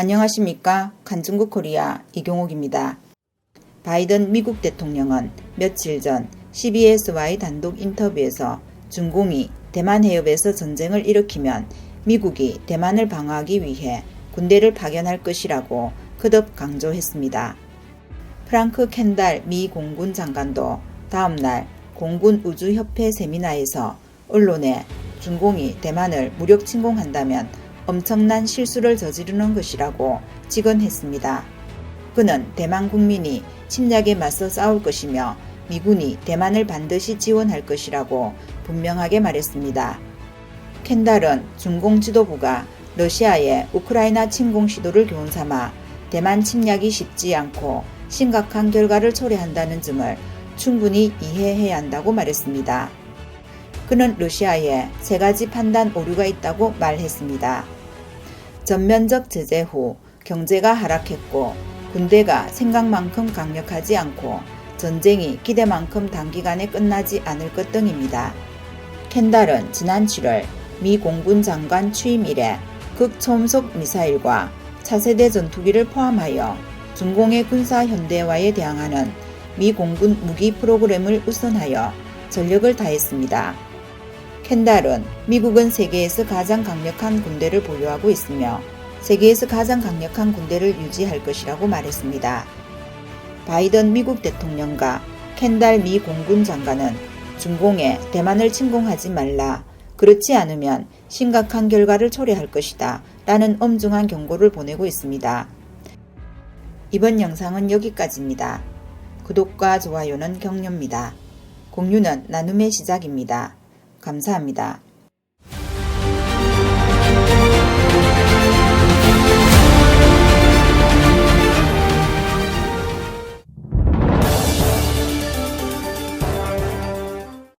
안녕하십니까. 간중국 코리아 이경옥입니다. 바이든 미국 대통령은 며칠 전 CBS와의 단독 인터뷰에서 중공이 대만 해협에서 전쟁을 일으키면 미국이 대만을 방어하기 위해 군대를 파견할 것이라고 거듭 강조했습니다. 프랑크 켄달 미 공군 장관도 다음날 공군 우주협회 세미나에서 언론에 중공이 대만을 무력 침공한다면 엄청난 실수를 저지르는 것이라고 직언했습니다. 그는 대만 국민이 침략에 맞서 싸울 것이며 미군이 대만을 반드시 지원할 것이라고 분명하게 말했습니다. 켄달은 중공 지도부가 러시아의 우크라이나 침공 시도를 교훈 삼아 대만 침략이 쉽지 않고 심각한 결과를 초래한다는 점을 충분히 이해해야 한다고 말했습니다. 그는 러시아에 세 가지 판단 오류가 있다고 말했습니다. 전면적 제재 후 경제가 하락했고 군대가 생각만큼 강력하지 않고 전쟁이 기대만큼 단기간에 끝나지 않을 것 등입니다. 켄달은 지난 7월 미 공군 장관 취임 이래 극초음속 미사일과 차세대 전투기를 포함하여 중공의 군사 현대화에 대항하는 미 공군 무기 프로그램을 우선하여 전력을 다했습니다. 켄달은 미국은 세계에서 가장 강력한 군대를 보유하고 있으며 세계에서 가장 강력한 군대를 유지할 것이라고 말했습니다. 바이든 미국 대통령과 켄달 미 공군 장관은 중공에 대만을 침공하지 말라. 그렇지 않으면 심각한 결과를 초래할 것이다. 라는 엄중한 경고를 보내고 있습니다. 이번 영상은 여기까지입니다. 구독과 좋아요는 격려입니다. 공유는 나눔의 시작입니다. 감사합니다.